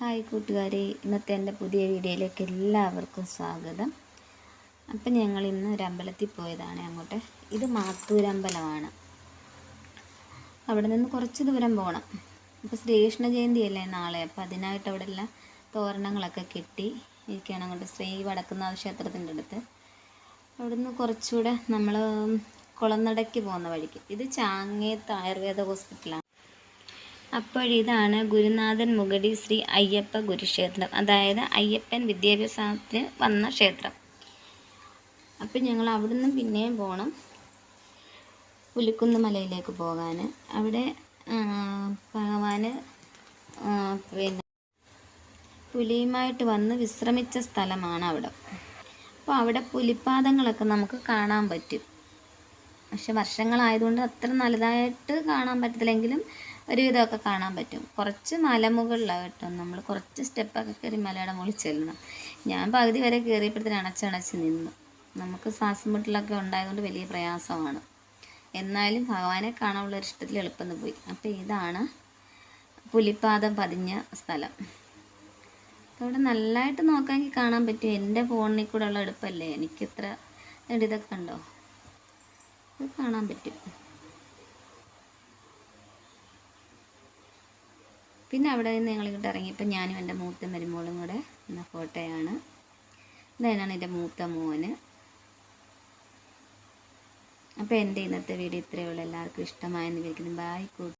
Hi കൂട്ടുകാരെ ഇന്നത്തെ എന്റെ പുതിയ വീഡിയോയിലേക്ക് എല്ലാവർക്കും സ്വാഗതം. അപ്പം ഞങ്ങൾ ഇന്ന് ഒരു അമ്പലത്തിൽ പോയതാണ് അങ്ങോട്ട്. ഇത് മാത്തൂരമ്പലമാണ്. അവിടെ നിന്ന് കുറച്ച് ദൂരം പോകണം. അപ്പോൾ ശ്രീകൃഷ്ണ ജയന്തി അല്ലേ നാളെ? അപ്പോൾ അതിനായിട്ട് അവിടെ എല്ലാം തോരണങ്ങളൊക്കെ കെട്ടി ഇരിക്കുകയാണ് അങ്ങോട്ട്. ശ്രീ വടക്കുന്നാഥ ക്ഷേത്രത്തിന്റെ അടുത്ത്. അവിടുന്ന് കുറച്ചുകൂടെ നമ്മൾ കുളനടയ്ക്ക് പോകുന്ന വഴിക്ക്. ഇത് ചാങ്ങേത്ത് ആയുർവേദ ഹോസ്പിറ്റലാണ്. അപ്പോഴിതാണ് ഗുരുനാഥൻ മുഗടി ശ്രീ അയ്യപ്പ ഗുരുക്ഷേത്രം അതായത് അയ്യപ്പൻ വിദ്യാഭ്യാസത്തിന് വന്ന ക്ഷേത്രം. അപ്പം ഞങ്ങൾ അവിടുന്ന് പിന്നെയും പോകണം പുലിക്കുന്ന് മലയിലേക്ക് പോകാൻ അവിടെ ഭഗവാന് പിന്നെ പുലിയുമായിട്ട് വന്ന് വിശ്രമിച്ച സ്ഥലമാണ് അവിടെ. അപ്പോൾ അവിടെ പുലിപ്പാദങ്ങളൊക്കെ നമുക്ക് കാണാൻ പറ്റും. പക്ഷെ വർഷങ്ങളായതുകൊണ്ട് അത്ര നല്ലതായിട്ട് കാണാൻ പറ്റത്തില്ലെങ്കിലും ഒരുവിധമൊക്കെ കാണാൻ പറ്റും. കുറച്ച് മലമുകളിലാണ് കേട്ടോ നമ്മൾ കുറച്ച് സ്റ്റെപ്പൊക്കെ കയറി മലയുടെ മുകളിൽ ചെല്ലണം. ഞാൻ പകുതി വരെ കയറിയപ്പോഴത്തേന് അണച്ചണച്ച് നിന്നു. നമുക്ക് ശ്വാസം മുട്ടലൊക്കെ ഉണ്ടായതുകൊണ്ട് വലിയ പ്രയാസമാണ്. എന്നാലും ഭഗവാനെ കാണാനുള്ള ഇഷ്ടത്തിൽ എളുപ്പം പോയി. അപ്പോൾ ഇതാണ് പുലിപ്പാദം പതിഞ്ഞ സ്ഥലം. അവിടെ നല്ലതായിട്ട് നോക്കാമെങ്കിൽ കാണാൻ പറ്റും. എന്റെ ഫോണിൽ കൂടെ ഉള്ള എടുപ്പല്ലേ? എനിക്കിത്ര ഇതൊക്കെ ഉണ്ടോ ഇത് കാണാൻ പറ്റും. പിന്നെ അവിടെ നിന്ന് ഞങ്ങൾ ഇങ്ങോട്ട് ഇറങ്ങിയപ്പോൾ ഞാനും എന്റെ മൂത്ത മരുമോളും കൂടെ എന്ന ഫോട്ടോയാണ്. ഇതാണ് എന്റെ മൂത്ത മോന്. അപ്പോൾ എന്റെ ഇന്നത്തെ വീഡിയോ ഇത്രയേ ഉള്ളൂ. എല്ലാവർക്കും ഇഷ്ടമായെന്ന് വിചാരിക്കുന്നു. ബായ് കൂട്ടുകാർ